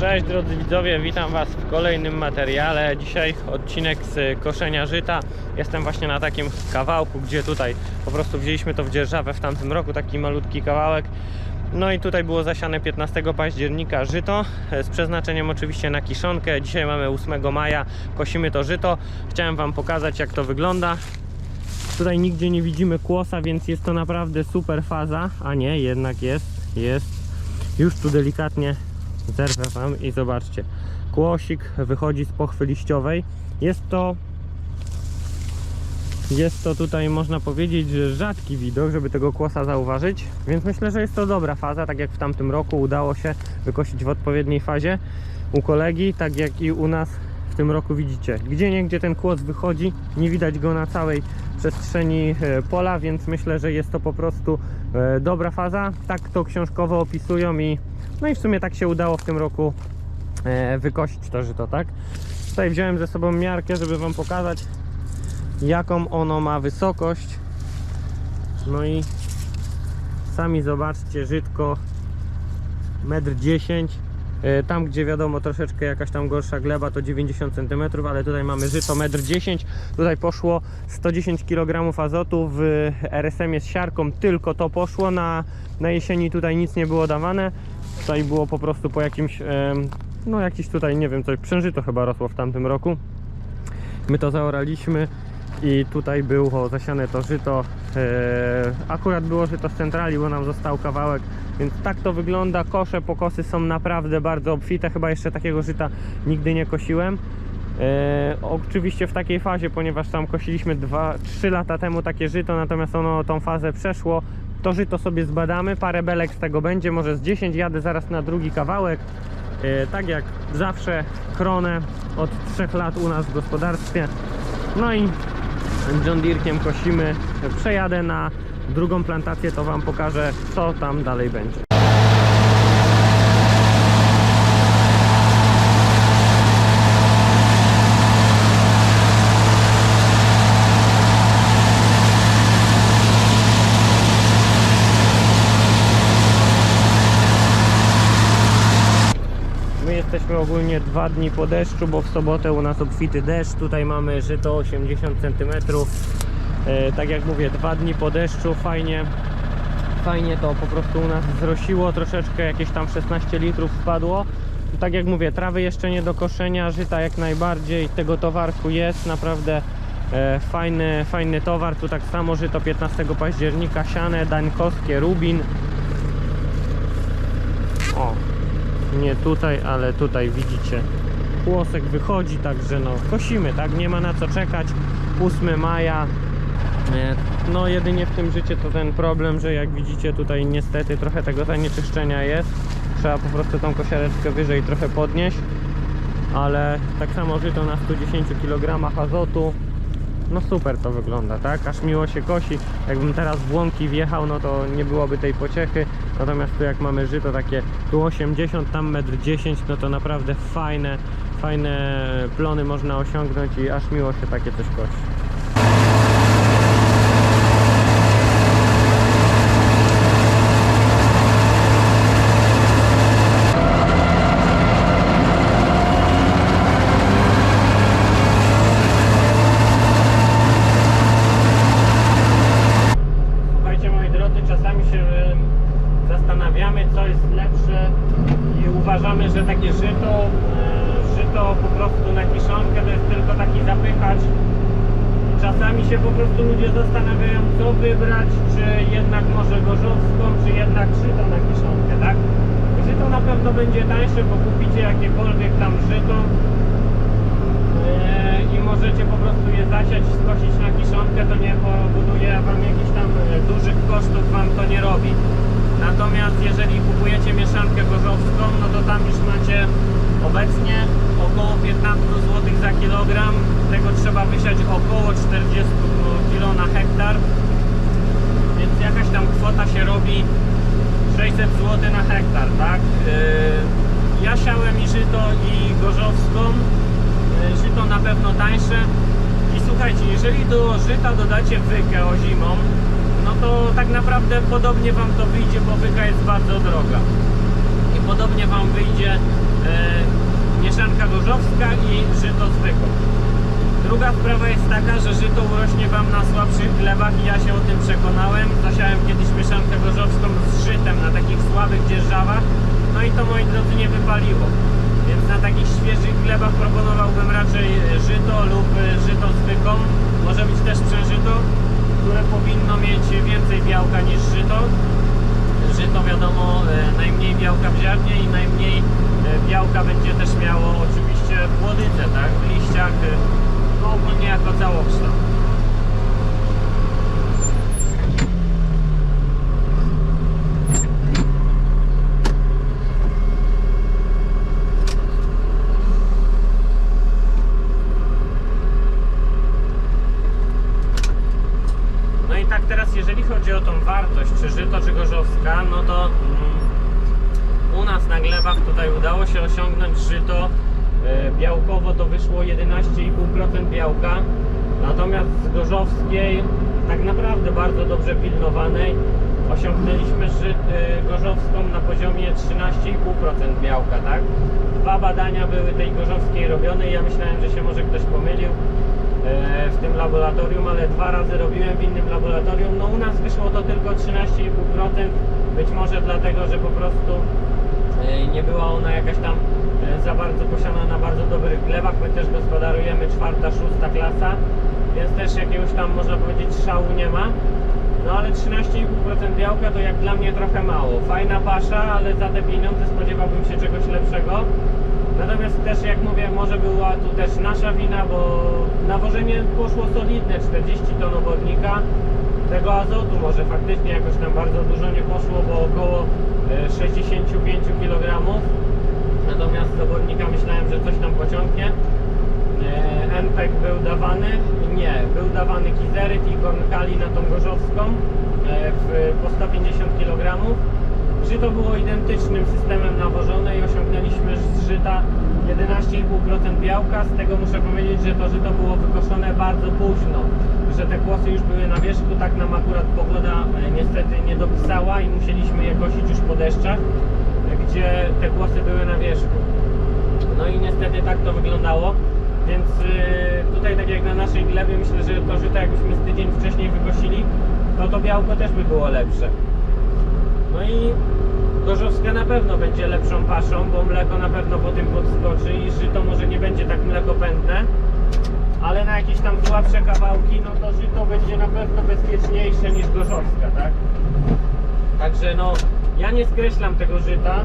Cześć drodzy widzowie, witam Was w kolejnym materiale. Dzisiaj odcinek z koszenia żyta. Jestem właśnie na takim kawałku, gdzie tutaj po prostu wzięliśmy to w dzierżawę w tamtym roku, taki malutki kawałek. No i tutaj było zasiane 15 października żyto e, z przeznaczeniem oczywiście na kiszonkę. Dzisiaj mamy 8 maja, kosimy to żyto. Chciałem Wam pokazać jak to wygląda. Tutaj nigdzie nie widzimy kłosa, więc jest to naprawdę super faza. A nie, jednak jest, jest. Już tu delikatnie zerwę Wam i zobaczcie. Kłosik wychodzi z pochwy liściowej. Jest to jest to tutaj można powiedzieć, że rzadki widok, żeby tego kłosa zauważyć, więc myślę, że jest to dobra faza, tak jak w tamtym roku udało się wykosić w odpowiedniej fazie u kolegi, tak jak i u nas w tym roku widzicie. Gdzie niegdzie ten kłos wychodzi, nie widać go na całej przestrzeni e, pola, więc myślę, że jest to po prostu e, dobra faza. Tak to książkowo opisują i no i w sumie tak się udało w tym roku e, wykosić to żyto, tak? Tutaj wziąłem ze sobą miarkę, żeby Wam pokazać jaką ono ma wysokość. No i sami zobaczcie, żytko 1,10 m. E, Tam, gdzie wiadomo, troszeczkę jakaś tam gorsza gleba to 90 cm, ale tutaj mamy żyto 1,10 m. Tutaj poszło 110 kg azotu w RSM z siarką, tylko to poszło. Na, na jesieni tutaj nic nie było dawane. Tutaj było po prostu po jakimś, no jakiś tutaj, nie wiem, coś, przężyto chyba rosło w tamtym roku. My to zaoraliśmy i tutaj było zasiane to żyto. E, akurat było żyto z centrali, bo nam został kawałek, więc tak to wygląda. Kosze, pokosy są naprawdę bardzo obfite. Chyba jeszcze takiego żyta nigdy nie kosiłem. E, oczywiście w takiej fazie, ponieważ tam kosiliśmy 2-3 lata temu takie żyto, natomiast ono tą fazę przeszło. To żyto sobie zbadamy, parę belek z tego będzie, może z 10 jadę zaraz na drugi kawałek. E, tak jak zawsze kronę od 3 lat u nas w gospodarstwie. No i John Deerkiem kosimy. Przejadę na drugą plantację, to Wam pokażę, co tam dalej będzie. Ogólnie dwa dni po deszczu, bo w sobotę u nas obfity deszcz. Tutaj mamy żyto 80 cm. E, tak jak mówię, dwa dni po deszczu, fajnie, fajnie to po prostu u nas zrosiło. Troszeczkę jakieś tam 16 litrów spadło. Tak jak mówię, trawy jeszcze nie do koszenia, żyta jak najbardziej. Tego towarku jest naprawdę e, fajny, fajny towar. Tu tak samo żyto 15 października, siane, dańkowskie, rubin. O, nie tutaj, ale tutaj widzicie. Kłosek wychodzi, także no kosimy, tak, nie ma na co czekać. 8 maja. E, no jedynie w tym życie to ten problem, że jak widzicie tutaj niestety trochę tego zanieczyszczenia jest. Trzeba po prostu tą kosiareczkę wyżej trochę podnieść. Ale tak samo żyto na 110 kg azotu. No super to wygląda, tak? Aż miło się kosi. Jakbym teraz w łąki wjechał, no to nie byłoby tej pociechy. Natomiast tu jak mamy żyto takie tu 80, tam 1,10 m, no to naprawdę fajne, fajne plony można osiągnąć i aż miło się takie coś kosi. Słuchajcie moi drodzy, czasami się e, zastanawiamy co jest lepsze i uważamy, że takie żyto, e, żyto po prostu na kiszonkę to jest tylko taki zapychacz. Czasami się po prostu ludzie zastanawiają co wybrać, czy jednak może gorzowską, czy jednak żyto na kiszonkę, tak? Żyto na pewno będzie tańsze, bo kupicie jakiekolwiek tam żyto Eee, i możecie po prostu je zasiać, skosić na kiszonkę, to nie powoduje wam jakichś tam e, dużych kosztów, wam to nie robi. Natomiast jeżeli kupujecie mieszankę gorzowską, no to tam już macie obecnie około 15 zł za kilogram. Tego trzeba wysiać około 40 kg na hektar. Więc jakaś tam kwota się robi 600 zł na hektar, tak? Eee, Ja siałem i żyto i gorzowską. Żyto na pewno tańsze i słuchajcie, jeżeli do żyta dodacie wykę o zimą no to tak naprawdę podobnie Wam to wyjdzie, bo wyka jest bardzo droga i prawdopodobnie Wam wyjdzie e, mieszanka gorzowska i żyto zwykłe. Druga sprawa jest taka, że żyto urośnie Wam na słabszych glebach i ja się o tym przekonałem. Zasiałem kiedyś mieszankę gorzowską z żytem na takich słabych dzierżawach, no i to moi drodzy nie wypaliło. Więc na takich świeżych glebach proponowałbym raczej żyto lub e, żyto zwykłą. Może być też przeżyto, które powinno mieć więcej białka niż żyto. Żyto wiadomo e, najmniej białka w ziarnie i najmniej e, białka będzie też miało oczywiście w łodyce, tak? W liściach, e, no ogólnie jako całokształt. No i tak teraz jeżeli chodzi o tą wartość, czy żyto, czy gorzowska, no to mm, u nas na glebach tutaj udało się osiągnąć żyto e, białkowo to wyszło 11,5% białka, natomiast z gorzowskiej, tak naprawdę bardzo dobrze pilnowanej, osiągnęliśmy ży, e, gorzowską na poziomie 13,5% białka, tak? Dwa badania były tej gorzowskiej robione i ja myślałem, że się może ktoś pomylił w tym laboratorium, ale dwa razy robiłem w innym laboratorium. No u nas wyszło to tylko 13,5%, być może dlatego, że po prostu e, nie była ona jakaś tam e, za bardzo posiana na bardzo dobrych glebach. My też gospodarujemy czwarta, szósta klasa, więc też jakiegoś tam można powiedzieć szału nie ma. No ale 13,5% białka to jak dla mnie trochę mało. Fajna pasza, ale za te pieniądze spodziewałbym się czegoś lepszego. Natomiast też jak mówię, może była tu też nasza wina, bo nawożenie poszło solidne, 40 ton obodnika. Tego azotu może faktycznie jakoś tam bardzo dużo nie poszło, bo około e, 65 kg. Natomiast z obodnika myślałem, że coś tam pociągnie. E, NPEK był dawany? Nie, był dawany kizeryt i kornkali na tą gorzowską e, w, po 150 kg. Żyto było identycznym systemem nawożone i osiągnęliśmy z żyta 11,5% białka. Z tego muszę powiedzieć, że to żyto było wykoszone bardzo późno, że te kłosy już były na wierzchu, tak nam akurat pogoda e, niestety nie dopisała i musieliśmy je kosić już po deszczach, e, gdzie te kłosy były na wierzchu. No i niestety tak to wyglądało. Więc y, tutaj tak jak na naszej glebie myślę, że to żyto jakbyśmy z tydzień wcześniej wykosili, to to białko też by było lepsze. No i gorzowska na pewno będzie lepszą paszą, bo mleko na pewno po tym podskoczy i żyto może nie będzie tak mlekopędne, ale na jakieś tam słabsze kawałki, no to żyto będzie na pewno bezpieczniejsze niż gorzowska, tak? Także no, ja nie skreślam tego żyta,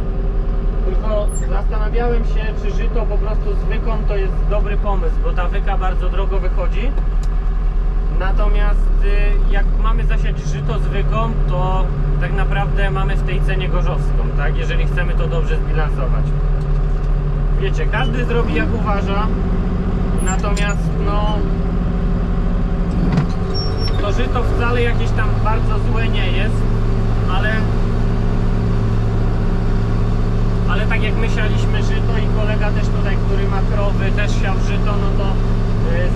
tylko zastanawiałem się, czy żyto po prostu z wyką to jest dobry pomysł, bo ta wyka bardzo drogo wychodzi. Natomiast y, jak mamy zasiać żyto z wyką, to tak naprawdę mamy w tej cenie gorzowską, tak? Jeżeli chcemy to dobrze zbilansować. Wiecie, każdy zrobi jak uważa, natomiast no to żyto wcale jakieś tam bardzo złe nie jest, ale ale tak jak my sialiśmy żyto i kolega też tutaj, który ma krowy, też siał żyto, no to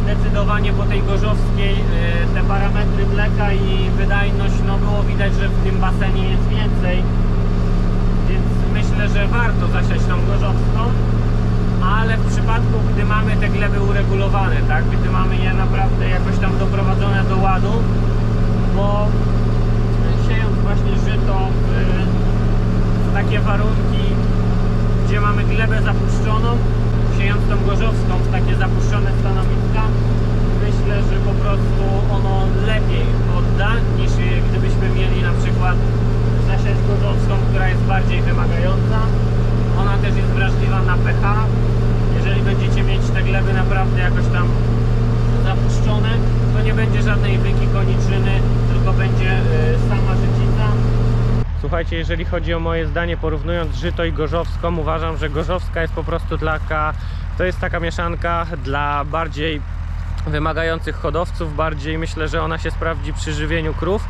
zdecydowanie po tej gorzowskiej y, te parametry mleka i wydajność, no było widać, że w tym basenie jest więcej, więc myślę, że warto zasiać tą gorzowską, ale w przypadku, gdy mamy te gleby uregulowane, tak, gdy mamy je naprawdę jakoś tam doprowadzone do ładu, bo y, siejąc właśnie żyto w, w takie warunki, gdzie mamy glebę zapuszczoną, siejąc tą gorzowską w takie zapuszczone stanowiska, myślę, że po prostu ono lepiej odda niż e, gdybyśmy mieli na przykład zasiać gorzowską, która jest bardziej wymagająca. Ona też jest wrażliwa na pH. Jeżeli będziecie mieć te gleby naprawdę jakoś tam zapuszczone, to nie będzie żadnej wyki koniczyny, tylko będzie e, sama życica. Słuchajcie, jeżeli chodzi o moje zdanie, porównując żyto i gorzowską, uważam, że gorzowska jest po prostu taka, to jest taka mieszanka dla bardziej wymagających hodowców, bardziej myślę, że ona się sprawdzi przy żywieniu krów.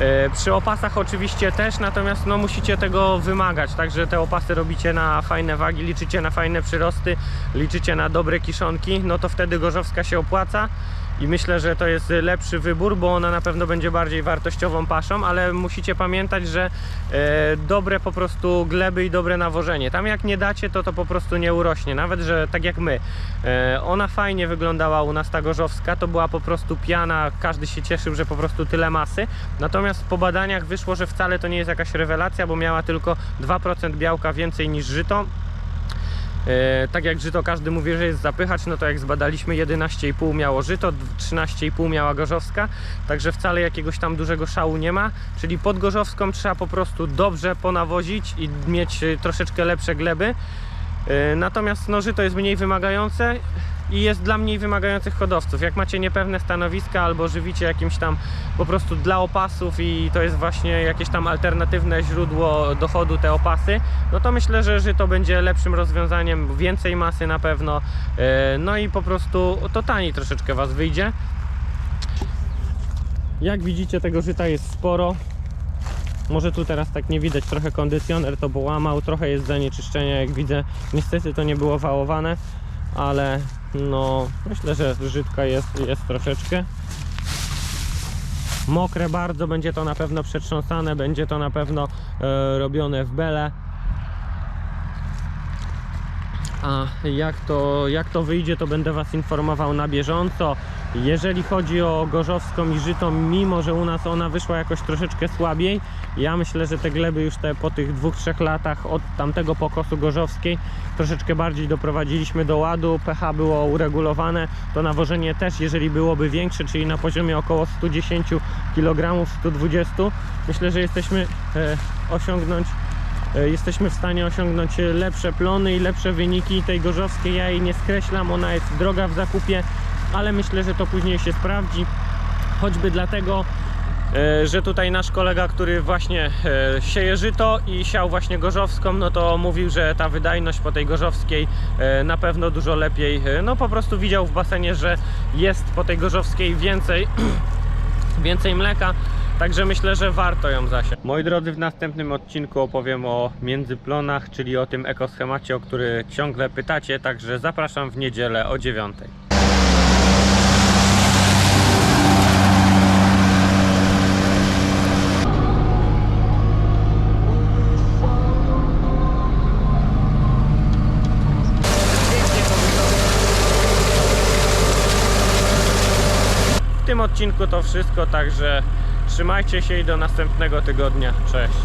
E, Przy opasach oczywiście też, natomiast no, musicie tego wymagać, także te opasy robicie na fajne wagi, liczycie na fajne przyrosty, liczycie na dobre kiszonki, no to wtedy gorzowska się opłaca. I myślę, że to jest lepszy wybór, bo ona na pewno będzie bardziej wartościową paszą, ale musicie pamiętać, że e, dobre po prostu gleby i dobre nawożenie. Tam jak nie dacie, to to po prostu nie urośnie. Nawet, że tak jak my. E, ona fajnie wyglądała u nas ta gorzowska, to była po prostu piana, każdy się cieszył, że po prostu tyle masy. Natomiast po badaniach wyszło, że wcale to nie jest jakaś rewelacja, bo miała tylko 2% białka więcej niż żyto. E, tak jak żyto każdy mówi, że jest zapychacz, no to jak zbadaliśmy 11,5 miało żyto, 13,5 miała gorzowska, także wcale jakiegoś tam dużego szału nie ma, czyli pod gorzowską trzeba po prostu dobrze ponawozić i mieć e, troszeczkę lepsze gleby. E, Natomiast no, żyto jest mniej wymagające i jest dla mniej wymagających hodowców. Jak macie niepewne stanowiska albo żywicie jakimś tam po prostu dla opasów i to jest właśnie jakieś tam alternatywne źródło dochodu te opasy, no to myślę, że żyto będzie lepszym rozwiązaniem, więcej masy na pewno, e, no i po prostu to taniej troszeczkę Was wyjdzie. Jak widzicie tego żyta jest sporo. Może tu teraz tak nie widać, trochę kondycjoner to połamał, trochę jest zanieczyszczenia jak widzę. Niestety to nie było wałowane, ale no myślę, że żytka jest, jest troszeczkę. Mokre bardzo, będzie to na pewno przetrząsane, będzie to na pewno e, robione w bele. A jak to, jak to wyjdzie, to będę Was informował na bieżąco. Jeżeli chodzi o gorzowską i żyto, mimo że u nas ona wyszła jakoś troszeczkę słabiej, ja myślę, że te gleby już te po tych dwóch, trzech latach od tamtego pokosu gorzowskiej troszeczkę bardziej doprowadziliśmy do ładu, pH było uregulowane, to nawożenie też, jeżeli byłoby większe, czyli na poziomie około 110 kg, 120, myślę, że jesteśmy e, osiągnąć jesteśmy w stanie osiągnąć lepsze plony i lepsze wyniki tej gorzowskiej. Ja jej nie skreślam, ona jest droga w zakupie, ale myślę, że to później się sprawdzi. Choćby dlatego, e, że tutaj nasz kolega, który właśnie e, sieje żyto i siał właśnie gorzowską, no to mówił, że ta wydajność po tej gorzowskiej e, na pewno dużo lepiej, e, no po prostu widział w basenie, że jest po tej gorzowskiej więcej więcej mleka, także myślę, że warto ją zasiać. Moi drodzy, w następnym odcinku opowiem o międzyplonach, czyli o tym ekoschemacie, o który ciągle pytacie, także zapraszam w niedzielę o 9. W tym odcinku to wszystko, także trzymajcie się i do następnego tygodnia. Cześć.